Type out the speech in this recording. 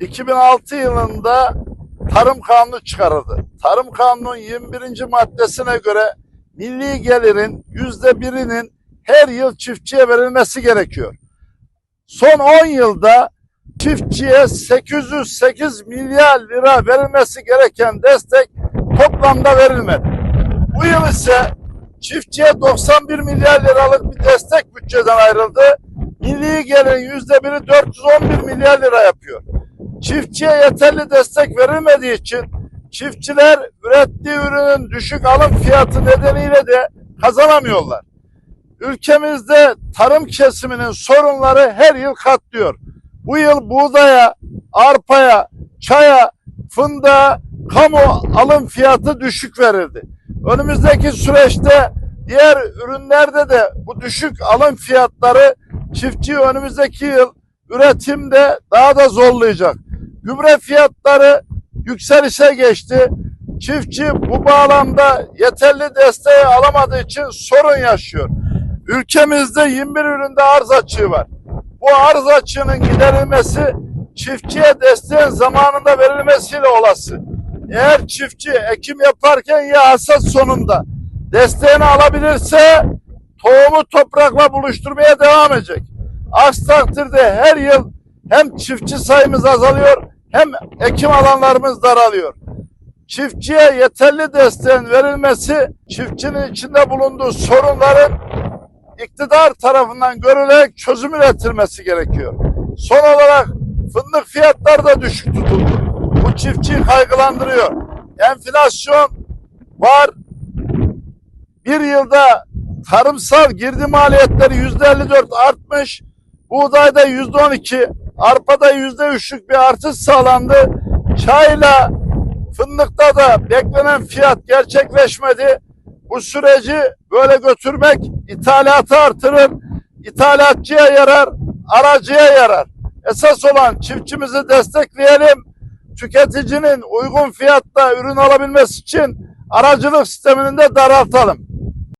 2006 yılında Tarım Kanunu çıkarıldı. Tarım Kanunu'nun 21. maddesine göre milli gelirin yüzde birinin her yıl çiftçiye verilmesi gerekiyor. Son 10 yılda çiftçiye 808 milyar lira verilmesi gereken destek toplamda verilmedi. Bu yıl ise çiftçiye 91 milyar liralık bir destek bütçeden ayrıldı. Milli gelirin yüzde biri 411 milyar lira yapıyor. Çiftçiye yeterli destek verilmediği için çiftçiler ürettiği ürünün düşük alım fiyatı nedeniyle de kazanamıyorlar. Ülkemizde tarım kesiminin sorunları her yıl katlıyor. Bu yıl buğdaya, arpaya, çaya, fındığa kamu alım fiyatı düşük verildi. Önümüzdeki süreçte diğer ürünlerde de bu düşük alım fiyatları çiftçiyi önümüzdeki yıl üretimde daha da zorlayacak. Gübre fiyatları yükselişe geçti. Çiftçi bu bağlamda yeterli desteği alamadığı için sorun yaşıyor. Ülkemizde 21 üründe arz açığı var. Bu arz açığının giderilmesi çiftçiye desteğin zamanında verilmesiyle olası. Eğer çiftçi ekim yaparken ya hasat sonunda desteğini alabilirse tohumu toprakla buluşturmaya devam edecek. Aksi takdirde her yıl hem çiftçi sayımız azalıyor hem ekim alanlarımız daralıyor. Çiftçiye yeterli desteğin verilmesi çiftçinin içinde bulunduğu sorunların iktidar tarafından görülerek çözüm üretilmesi gerekiyor. Son olarak fındık fiyatları da düşük tutuldu. Bu çiftçiyi kaygılandırıyor. Enflasyon var. Bir yılda tarımsal girdi maliyetleri yüzde 54 artmış. Buğdayda yüzde 12, arpada yüzde üçlük bir artış sağlandı. Çayla fındıkta da beklenen fiyat gerçekleşmedi. Bu süreci böyle götürmek ithalatı artırır, ithalatçıya yarar, aracıya yarar. Esas olan çiftçimizi destekleyelim. Tüketicinin uygun fiyatta ürün alabilmesi için aracılık sistemini de daraltalım.